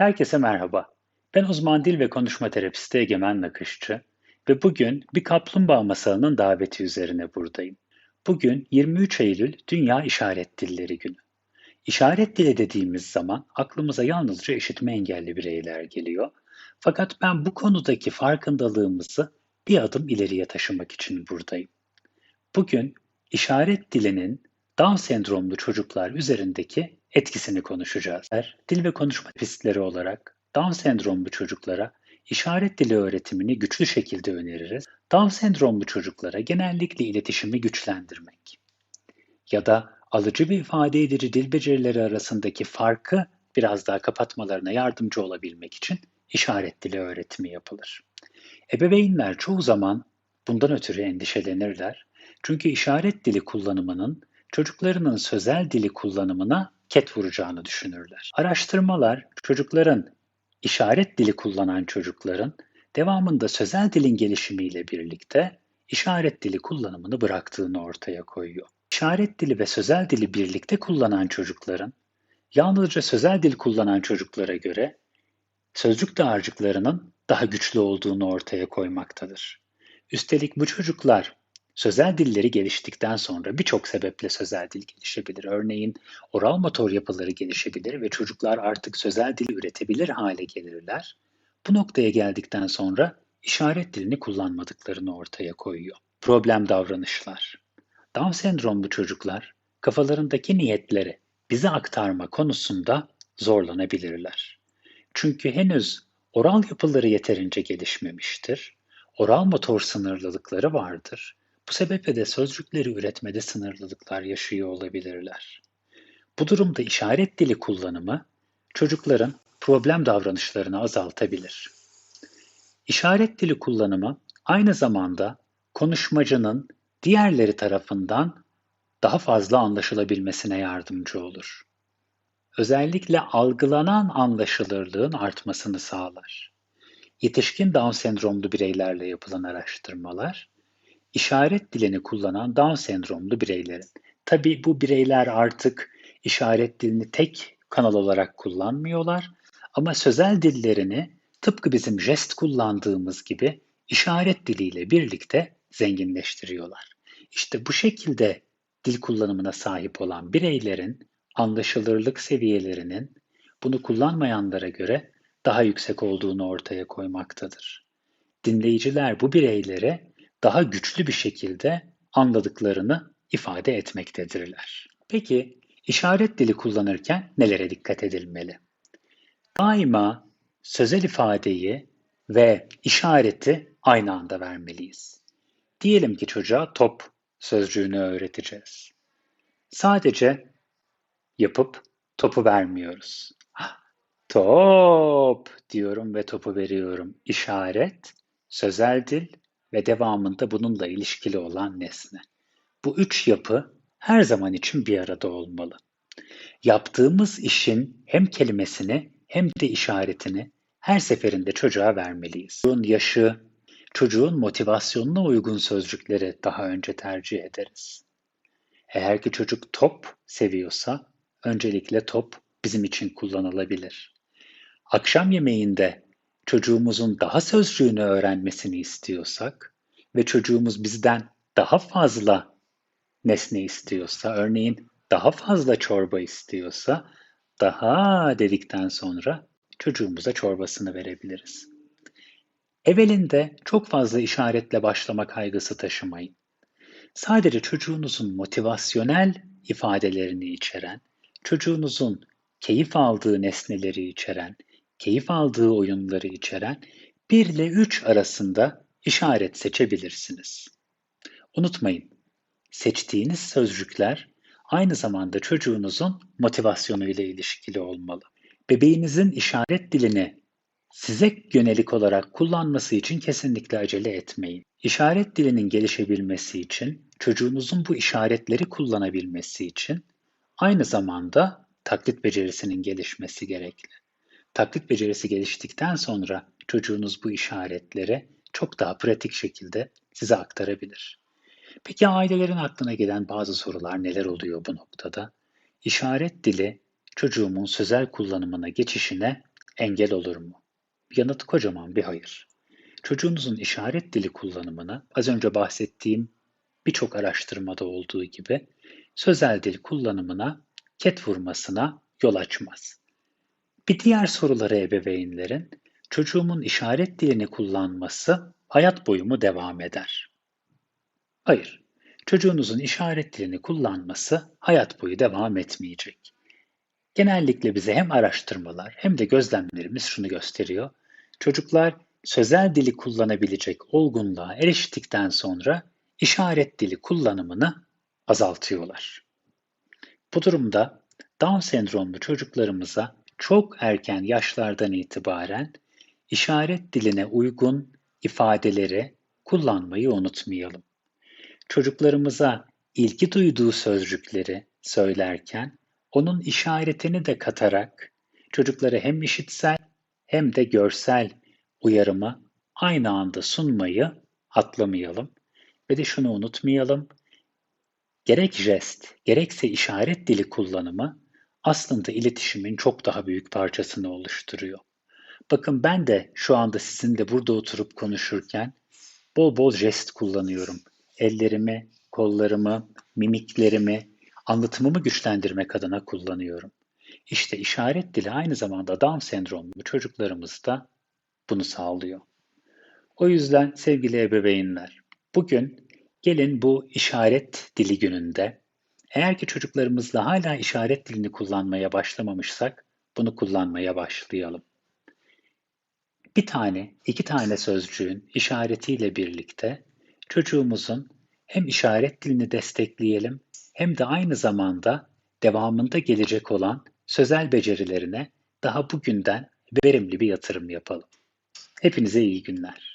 Herkese merhaba. Ben uzman dil ve konuşma terapisti Egemen Nakışçı ve bugün bir kaplumbağa masalının daveti üzerine buradayım. Bugün 23 Eylül Dünya İşaret Dilleri Günü. İşaret dili dediğimiz zaman aklımıza yalnızca işitme engelli bireyler geliyor. Fakat ben bu konudaki farkındalığımızı bir adım ileriye taşımak için buradayım. Bugün işaret dilinin Down sendromlu çocuklar üzerindeki etkisini konuşacağız. Dil ve konuşma pistleri olarak Down sendromlu çocuklara işaret dili öğretimini güçlü şekilde öneririz. Down sendromlu çocuklara genellikle iletişimi güçlendirmek ya da alıcı ve ifade edici dil becerileri arasındaki farkı biraz daha kapatmalarına yardımcı olabilmek için işaret dili öğretimi yapılır. Ebeveynler çoğu zaman bundan ötürü endişelenirler. Çünkü işaret dili kullanımının çocuklarının sözel dili kullanımına ket vuracağını düşünürler. Araştırmalar çocukların işaret dili kullanan çocukların devamında sözel dilin gelişimiyle birlikte işaret dili kullanımını bıraktığını ortaya koyuyor. İşaret dili ve sözel dili birlikte kullanan çocukların yalnızca sözel dil kullanan çocuklara göre sözcük dağarcıklarının daha güçlü olduğunu ortaya koymaktadır. Üstelik bu çocuklar Sözel dilleri geliştikten sonra birçok sebeple sözel dil gelişebilir. Örneğin oral motor yapıları gelişebilir ve çocuklar artık sözel dil üretebilir hale gelirler. Bu noktaya geldikten sonra işaret dilini kullanmadıklarını ortaya koyuyor. Problem davranışlar. Down sendromlu çocuklar kafalarındaki niyetleri bize aktarma konusunda zorlanabilirler. Çünkü henüz oral yapıları yeterince gelişmemiştir. Oral motor sınırlılıkları vardır bu sebeple de sözcükleri üretmede sınırlılıklar yaşıyor olabilirler. Bu durumda işaret dili kullanımı çocukların problem davranışlarını azaltabilir. İşaret dili kullanımı aynı zamanda konuşmacının diğerleri tarafından daha fazla anlaşılabilmesine yardımcı olur. Özellikle algılanan anlaşılırlığın artmasını sağlar. Yetişkin Down sendromlu bireylerle yapılan araştırmalar işaret dilini kullanan Down sendromlu bireylerin. Tabi bu bireyler artık işaret dilini tek kanal olarak kullanmıyorlar ama sözel dillerini tıpkı bizim jest kullandığımız gibi işaret diliyle birlikte zenginleştiriyorlar. İşte bu şekilde dil kullanımına sahip olan bireylerin anlaşılırlık seviyelerinin bunu kullanmayanlara göre daha yüksek olduğunu ortaya koymaktadır. Dinleyiciler bu bireylere daha güçlü bir şekilde anladıklarını ifade etmektedirler. Peki işaret dili kullanırken nelere dikkat edilmeli? Daima sözel ifadeyi ve işareti aynı anda vermeliyiz. Diyelim ki çocuğa top sözcüğünü öğreteceğiz. Sadece yapıp topu vermiyoruz. Ah, top diyorum ve topu veriyorum. İşaret, sözel dil ve devamında bununla ilişkili olan nesne. Bu üç yapı her zaman için bir arada olmalı. Yaptığımız işin hem kelimesini hem de işaretini her seferinde çocuğa vermeliyiz. Çocuğun yaşı, çocuğun motivasyonuna uygun sözcükleri daha önce tercih ederiz. Eğer ki çocuk top seviyorsa öncelikle top bizim için kullanılabilir. Akşam yemeğinde çocuğumuzun daha sözcüğünü öğrenmesini istiyorsak ve çocuğumuz bizden daha fazla nesne istiyorsa, örneğin daha fazla çorba istiyorsa, daha dedikten sonra çocuğumuza çorbasını verebiliriz. Evelinde çok fazla işaretle başlama kaygısı taşımayın. Sadece çocuğunuzun motivasyonel ifadelerini içeren, çocuğunuzun keyif aldığı nesneleri içeren, keyif aldığı oyunları içeren 1 ile 3 arasında işaret seçebilirsiniz. Unutmayın, seçtiğiniz sözcükler aynı zamanda çocuğunuzun motivasyonu ile ilişkili olmalı. Bebeğinizin işaret dilini size yönelik olarak kullanması için kesinlikle acele etmeyin. İşaret dilinin gelişebilmesi için, çocuğunuzun bu işaretleri kullanabilmesi için aynı zamanda taklit becerisinin gelişmesi gerekli. Taklit becerisi geliştikten sonra çocuğunuz bu işaretleri çok daha pratik şekilde size aktarabilir. Peki ailelerin aklına gelen bazı sorular neler oluyor bu noktada? İşaret dili çocuğumun sözel kullanımına geçişine engel olur mu? Yanıt kocaman bir hayır. Çocuğunuzun işaret dili kullanımını az önce bahsettiğim birçok araştırmada olduğu gibi sözel dil kullanımına, ket vurmasına yol açmaz. Bir diğer soruları ebeveynlerin çocuğumun işaret dilini kullanması hayat boyu mu devam eder? Hayır. Çocuğunuzun işaret dilini kullanması hayat boyu devam etmeyecek. Genellikle bize hem araştırmalar hem de gözlemlerimiz şunu gösteriyor. Çocuklar sözel dili kullanabilecek olgunluğa eriştikten sonra işaret dili kullanımını azaltıyorlar. Bu durumda Down sendromlu çocuklarımıza çok erken yaşlardan itibaren işaret diline uygun ifadeleri kullanmayı unutmayalım. Çocuklarımıza ilgi duyduğu sözcükleri söylerken onun işaretini de katarak çocuklara hem işitsel hem de görsel uyarımı aynı anda sunmayı atlamayalım. Ve de şunu unutmayalım. Gerek jest, gerekse işaret dili kullanımı aslında iletişimin çok daha büyük parçasını oluşturuyor. Bakın ben de şu anda sizinle burada oturup konuşurken bol bol jest kullanıyorum. Ellerimi, kollarımı, mimiklerimi, anlatımımı güçlendirmek adına kullanıyorum. İşte işaret dili aynı zamanda Down sendromlu çocuklarımızda bunu sağlıyor. O yüzden sevgili ebeveynler, bugün gelin bu işaret dili gününde eğer ki çocuklarımızla hala işaret dilini kullanmaya başlamamışsak bunu kullanmaya başlayalım. Bir tane, iki tane sözcüğün işaretiyle birlikte çocuğumuzun hem işaret dilini destekleyelim hem de aynı zamanda devamında gelecek olan sözel becerilerine daha bugünden verimli bir yatırım yapalım. Hepinize iyi günler.